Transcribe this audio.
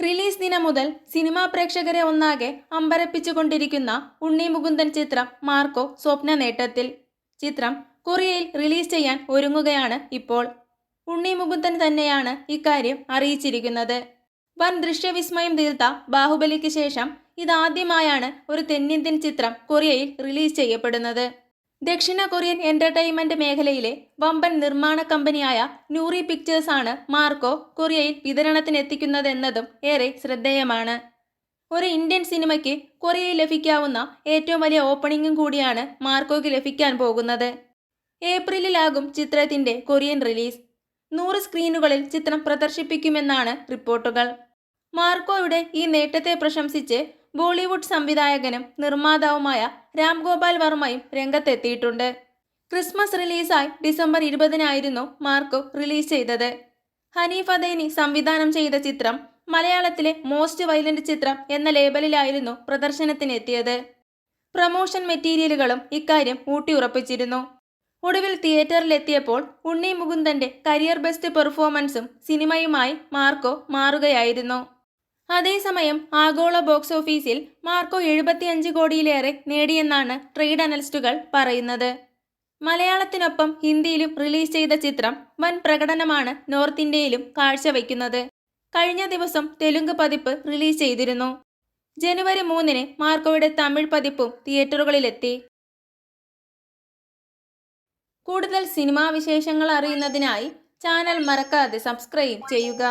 Release ദിനം മുതൽ cinema പ്രേക്ഷകരെ ഒന്നാകെ അമ്പരപ്പിച്ചുകൊണ്ടിരിക്കുന്ന ഉണ്ണി മുകുന്ദൻ ചിത്രം മാർക്കോ സ്വപ്ന നേട്ടത്തിൽ. ചിത്രം കൊറിയയിൽ റിലീസ് ചെയ്യാൻ ഒരുങ്ങുകയാണ് ഇപ്പോൾ. ഉണ്ണി മുകുന്ദൻ തന്നെയാണ് ഇക്കാര്യം അറിയിച്ചിരിക്കുന്നത്. വൻ ദൃശ്യവിസ്മയം തീർത്ത ബാഹുബലിക്ക് ശേഷം ഇതാദ്യമായാണ് ഒരു തെന്നിന്ത്യൻ ചിത്രം കൊറിയയിൽ റിലീസ് ചെയ്യപ്പെടുന്നത്. ദക്ഷിണ കൊറിയൻ എന്റർടൈൻമെന്റ് മേഖലയിലെ വമ്പൻ നിർമ്മാണ കമ്പനിയായ നൂറി പിക്ചേഴ്സ് ആണ് മാർക്കോ കൊറിയയിൽ വിതരണത്തിനെത്തിക്കുന്നതെന്നതും ഏറെ ശ്രദ്ധേയമാണ്. ഒരു ഇന്ത്യൻ സിനിമയ്ക്ക് കൊറിയയിൽ ലഭിക്കാവുന്ന ഏറ്റവും വലിയ ഓപ്പണിംഗും കൂടിയാണ് മാർക്കോയ്ക്ക് ലഭിക്കാൻ പോകുന്നത്. ഏപ്രിലിലാകും ചിത്രത്തിന്റെ കൊറിയൻ റിലീസ് നൂറ് സ്ക്രീനുകളിൽ ചിത്രം പ്രദർശിപ്പിക്കുമെന്നാണ് റിപ്പോർട്ടുകൾ. മാർക്കോയുടെ ഈ നേട്ടത്തെ പ്രശംസിച്ച് ബോളിവുഡ് സംവിധായകനും നിർമ്മാതാവുമായ രാം ഗോപാൽ വർമ്മയും രംഗത്തെത്തിയിട്ടുണ്ട്. ക്രിസ്മസ് റിലീസായി ഡിസംബർ ഇരുപതിനായിരുന്നു മാർക്കോ റിലീസ് ചെയ്തത്. ഹനീഫ് അദൈനി സംവിധാനം ചെയ്ത ചിത്രം മലയാളത്തിലെ മോസ്റ്റ് വയലന്റ് ചിത്രം എന്ന ലേബലിലായിരുന്നു പ്രദർശനത്തിനെത്തിയത്. പ്രമോഷൻ മെറ്റീരിയലുകളും ഇക്കാര്യം ഊട്ടിയുറപ്പിച്ചിരുന്നു. ഒടുവിൽ തിയേറ്ററിലെത്തിയപ്പോൾ ഉണ്ണി മുകുന്ദന്റെ കരിയർ ബെസ്റ്റ് പെർഫോമൻസും സിനിമയുമായി മാർക്കോ മാറുകയായിരുന്നു. അതേസമയം ആഗോള ബോക്സ് ഓഫീസിൽ മാർക്കോ എഴുപത്തിയഞ്ച് കോടിയിലേറെ നേടിയെന്നാണ് ട്രേഡ് അനലിസ്റ്റുകൾ പറയുന്നത്. മലയാളത്തിനൊപ്പം ഹിന്ദിയിലും റിലീസ് ചെയ്ത ചിത്രം വൻ പ്രകടനമാണ് നോർത്ത് ഇന്ത്യയിലും കാഴ്ചവെക്കുന്നത്. കഴിഞ്ഞ ദിവസം തെലുങ്ക് പതിപ്പ് റിലീസ് ചെയ്തിരുന്നു. ജനുവരി മൂന്നിന് മാർക്കോയുടെ തമിഴ് പതിപ്പും തിയേറ്ററുകളിലെത്തി. കൂടുതൽ സിനിമാ വിശേഷങ്ങൾ അറിയുന്നതിനായി ചാനൽ മറക്കാതെ സബ്സ്ക്രൈബ് ചെയ്യുക.